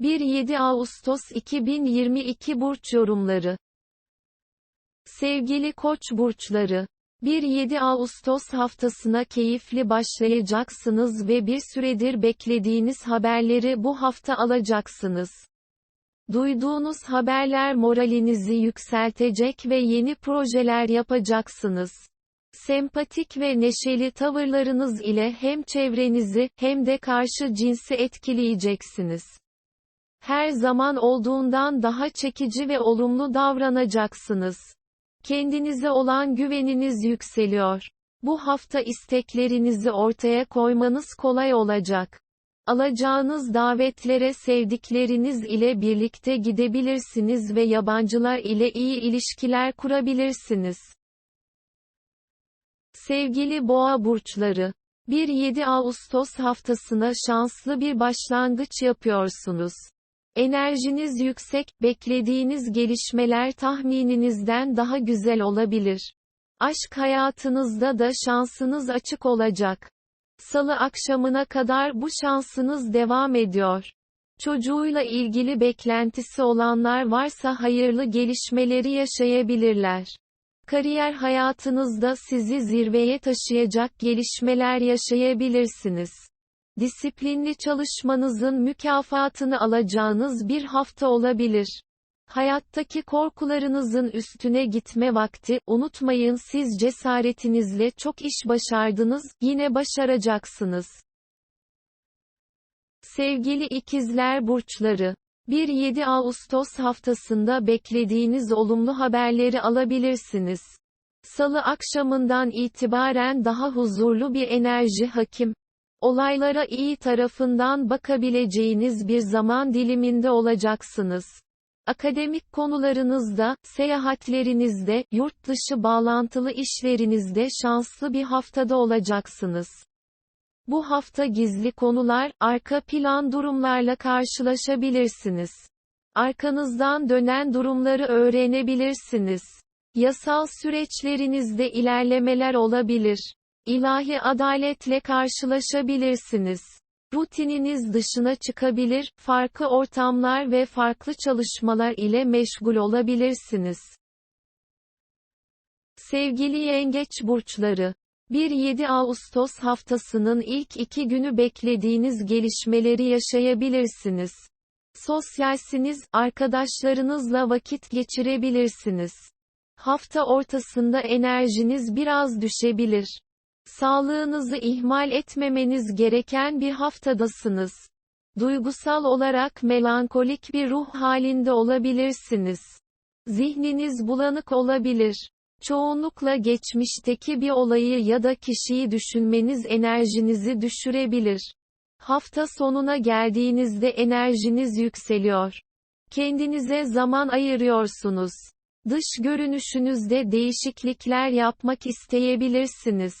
1-7 Ağustos 2022 Burç Yorumları Sevgili Koç burçları, 1-7 Ağustos haftasına keyifli başlayacaksınız ve bir süredir beklediğiniz haberleri bu hafta alacaksınız. Duyduğunuz haberler moralinizi yükseltecek ve yeni projeler yapacaksınız. Sempatik ve neşeli tavırlarınız ile hem çevrenizi hem de karşı cinsi etkileyeceksiniz. Her zaman olduğundan daha çekici ve olumlu davranacaksınız. Kendinize olan güveniniz yükseliyor. Bu hafta isteklerinizi ortaya koymanız kolay olacak. Alacağınız davetlere sevdikleriniz ile birlikte gidebilirsiniz ve yabancılar ile iyi ilişkiler kurabilirsiniz. Sevgili boğa burçları, 1-7 Ağustos haftasına şanslı bir başlangıç yapıyorsunuz. Enerjiniz yüksek, beklediğiniz gelişmeler tahmininizden daha güzel olabilir. Aşk hayatınızda da şansınız açık olacak. Salı akşamına kadar bu şansınız devam ediyor. Çocuğuyla ilgili beklentisi olanlar varsa hayırlı gelişmeleri yaşayabilirler. Kariyer hayatınızda sizi zirveye taşıyacak gelişmeler yaşayabilirsiniz. Disiplinli çalışmanızın mükafatını alacağınız bir hafta olabilir. Hayattaki korkularınızın üstüne gitme vakti, unutmayın siz cesaretinizle çok iş başardınız, yine başaracaksınız. Sevgili ikizler burçları, 1-7 Ağustos haftasında beklediğiniz olumlu haberleri alabilirsiniz. Salı akşamından itibaren daha huzurlu bir enerji hakim. Olaylara iyi tarafından bakabileceğiniz bir zaman diliminde olacaksınız. Akademik konularınızda, seyahatlerinizde, yurt dışı bağlantılı işlerinizde şanslı bir haftada olacaksınız. Bu hafta gizli konular, arka plan durumlarla karşılaşabilirsiniz. Arkanızdan dönen durumları öğrenebilirsiniz. Yasal süreçlerinizde ilerlemeler olabilir. İlahi adaletle karşılaşabilirsiniz. Rutininiz dışına çıkabilir, farklı ortamlar ve farklı çalışmalar ile meşgul olabilirsiniz. Sevgili yengeç burçları, 1-7 Ağustos haftasının ilk iki günü beklediğiniz gelişmeleri yaşayabilirsiniz. Sosyalsiniz, arkadaşlarınızla vakit geçirebilirsiniz. Hafta ortasında enerjiniz biraz düşebilir. Sağlığınızı ihmal etmemeniz gereken bir haftadasınız. Duygusal olarak melankolik bir ruh halinde olabilirsiniz. Zihniniz bulanık olabilir. Çoğunlukla geçmişteki bir olayı ya da kişiyi düşünmeniz enerjinizi düşürebilir. Hafta sonuna geldiğinizde enerjiniz yükseliyor. Kendinize zaman ayırıyorsunuz. Dış görünüşünüzde değişiklikler yapmak isteyebilirsiniz.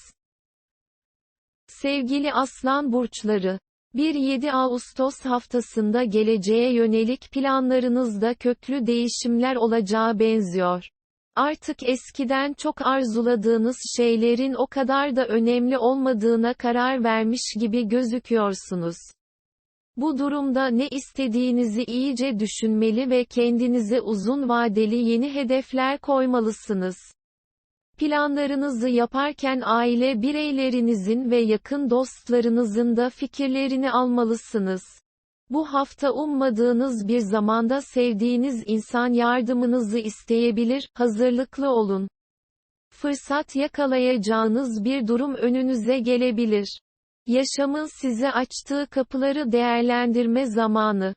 Sevgili Aslan burçları, 1-7 Ağustos haftasında geleceğe yönelik planlarınızda köklü değişimler olacağı benziyor. Artık eskiden çok arzuladığınız şeylerin o kadar da önemli olmadığına karar vermiş gibi gözüküyorsunuz. Bu durumda ne istediğinizi iyice düşünmeli ve kendinize uzun vadeli yeni hedefler koymalısınız. Planlarınızı yaparken aile bireylerinizin ve yakın dostlarınızın da fikirlerini almalısınız. Bu hafta ummadığınız bir zamanda sevdiğiniz insan yardımınızı isteyebilir, hazırlıklı olun. Fırsat yakalayacağınız bir durum önünüze gelebilir. Yaşamın size açtığı kapıları değerlendirme zamanı.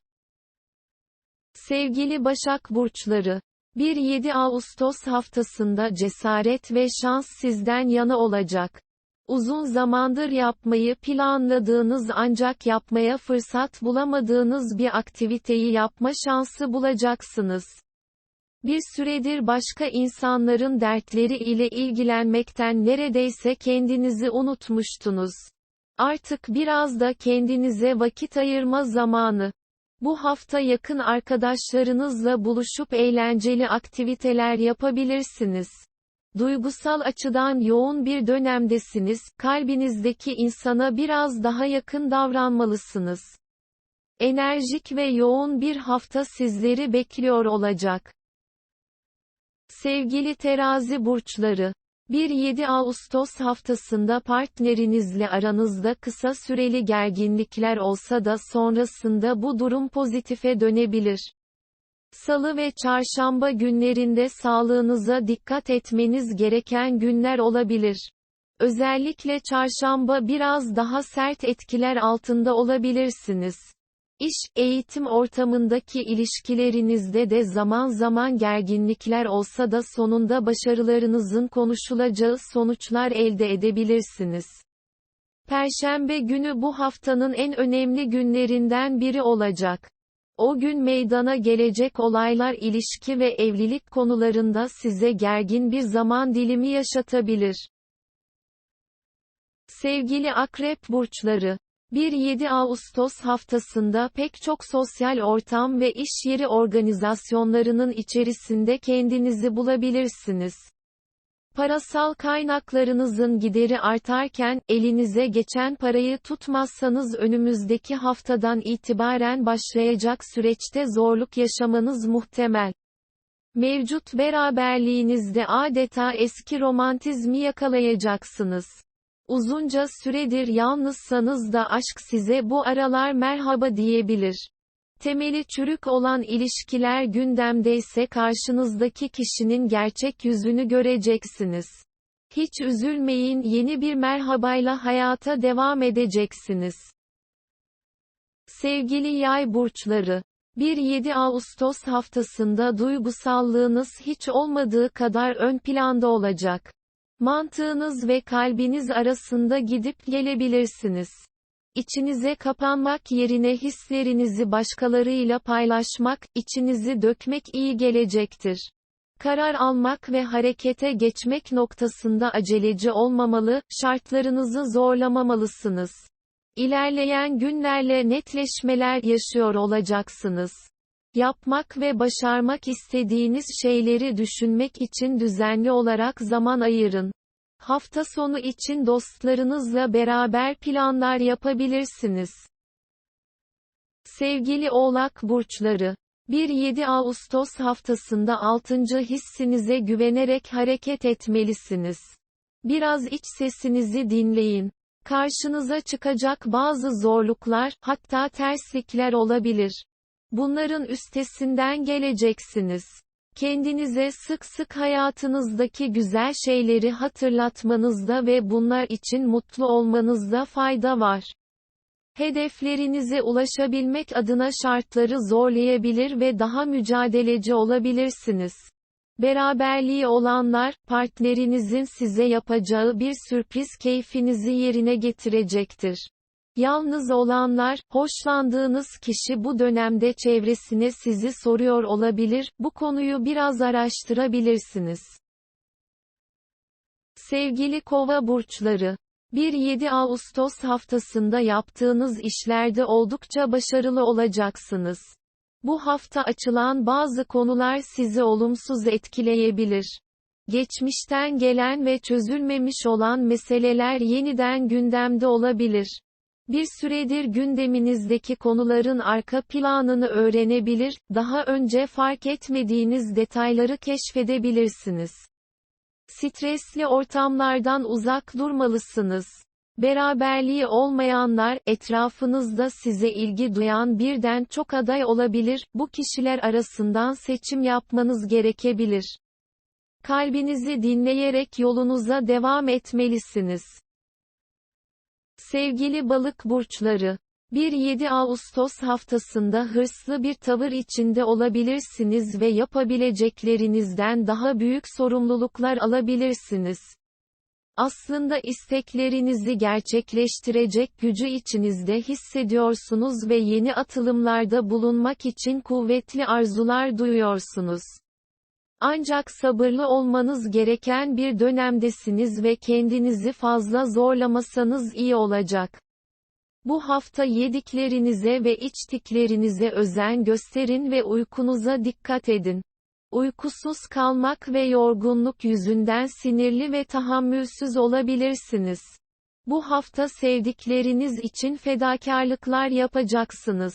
Sevgili Başak Burçları, 1-7 Ağustos haftasında cesaret ve şans sizden yana olacak. Uzun zamandır yapmayı planladığınız ancak yapmaya fırsat bulamadığınız bir aktiviteyi yapma şansı bulacaksınız. Bir süredir başka insanların dertleri ile ilgilenmekten neredeyse kendinizi unutmuştunuz. Artık biraz da kendinize vakit ayırma zamanı. Bu hafta yakın arkadaşlarınızla buluşup eğlenceli aktiviteler yapabilirsiniz. Duygusal açıdan yoğun bir dönemdesiniz, kalbinizdeki insana biraz daha yakın davranmalısınız. Enerjik ve yoğun bir hafta sizleri bekliyor olacak. Sevgili terazi burçları, 1-7 Ağustos haftasında partnerinizle aranızda kısa süreli gerginlikler olsa da sonrasında bu durum pozitife dönebilir. Salı ve çarşamba günlerinde sağlığınıza dikkat etmeniz gereken günler olabilir. Özellikle çarşamba biraz daha sert etkiler altında olabilirsiniz. İş, eğitim ortamındaki ilişkilerinizde de zaman zaman gerginlikler olsa da sonunda başarılarınızın konuşulacağı sonuçlar elde edebilirsiniz. Perşembe günü bu haftanın en önemli günlerinden biri olacak. O gün meydana gelecek olaylar ilişki ve evlilik konularında size gergin bir zaman dilimi yaşatabilir. Sevgili akrep burçları, 1-7 Ağustos haftasında pek çok sosyal ortam ve iş yeri organizasyonlarının içerisinde kendinizi bulabilirsiniz. Parasal kaynaklarınızın gideri artarken, elinize geçen parayı tutmazsanız önümüzdeki haftadan itibaren başlayacak süreçte zorluk yaşamanız muhtemel. Mevcut beraberliğinizde adeta eski romantizmi yakalayacaksınız. Uzunca süredir yalnızsanız da aşk size bu aralar merhaba diyebilir. Temeli çürük olan ilişkiler gündemdeyse karşınızdaki kişinin gerçek yüzünü göreceksiniz. Hiç üzülmeyin yeni bir merhabayla hayata devam edeceksiniz. Sevgili yay burçları, 1-7 Ağustos haftasında duygusallığınız hiç olmadığı kadar ön planda olacak. Mantığınız ve kalbiniz arasında gidip gelebilirsiniz. İçinize kapanmak yerine hislerinizi başkalarıyla paylaşmak, içinizi dökmek iyi gelecektir. Karar almak ve harekete geçmek noktasında aceleci olmamalı, şartlarınızı zorlamamalısınız. İlerleyen günlerle netleşmeler yaşıyor olacaksınız. Yapmak ve başarmak istediğiniz şeyleri düşünmek için düzenli olarak zaman ayırın. Hafta sonu için dostlarınızla beraber planlar yapabilirsiniz. Sevgili Oğlak burçları, 1-7 Ağustos haftasında 6. hissinize güvenerek hareket etmelisiniz. Biraz iç sesinizi dinleyin. Karşınıza çıkacak bazı zorluklar, hatta terslikler olabilir. Bunların üstesinden geleceksiniz. Kendinize sık sık hayatınızdaki güzel şeyleri hatırlatmanızda ve bunlar için mutlu olmanızda fayda var. Hedeflerinize ulaşabilmek adına şartları zorlayabilir ve daha mücadeleci olabilirsiniz. Beraberliği olanlar, partnerinizin size yapacağı bir sürpriz keyfinizi yerine getirecektir. Yalnız olanlar, hoşlandığınız kişi bu dönemde çevresine sizi soruyor olabilir, bu konuyu biraz araştırabilirsiniz. Sevgili kova burçları, 1-7 Ağustos haftasında yaptığınız işlerde oldukça başarılı olacaksınız. Bu hafta açılan bazı konular sizi olumsuz etkileyebilir. Geçmişten gelen ve çözülmemiş olan meseleler yeniden gündemde olabilir. Bir süredir gündeminizdeki konuların arka planını öğrenebilir, daha önce fark etmediğiniz detayları keşfedebilirsiniz. Stresli ortamlardan uzak durmalısınız. Beraberliği olmayanlar, etrafınızda size ilgi duyan birden çok aday olabilir, bu kişiler arasından seçim yapmanız gerekebilir. Kalbinizi dinleyerek yolunuza devam etmelisiniz. Sevgili balık burçları, 1-7 Ağustos haftasında hırslı bir tavır içinde olabilirsiniz ve yapabileceklerinizden daha büyük sorumluluklar alabilirsiniz. Aslında isteklerinizi gerçekleştirecek gücü içinizde hissediyorsunuz ve yeni atılımlarda bulunmak için kuvvetli arzular duyuyorsunuz. Ancak sabırlı olmanız gereken bir dönemdesiniz ve kendinizi fazla zorlamasanız iyi olacak. Bu hafta yediklerinize ve içtiklerinize özen gösterin ve uykunuza dikkat edin. Uykusuz kalmak ve yorgunluk yüzünden sinirli ve tahammülsüz olabilirsiniz. Bu hafta sevdikleriniz için fedakarlıklar yapacaksınız.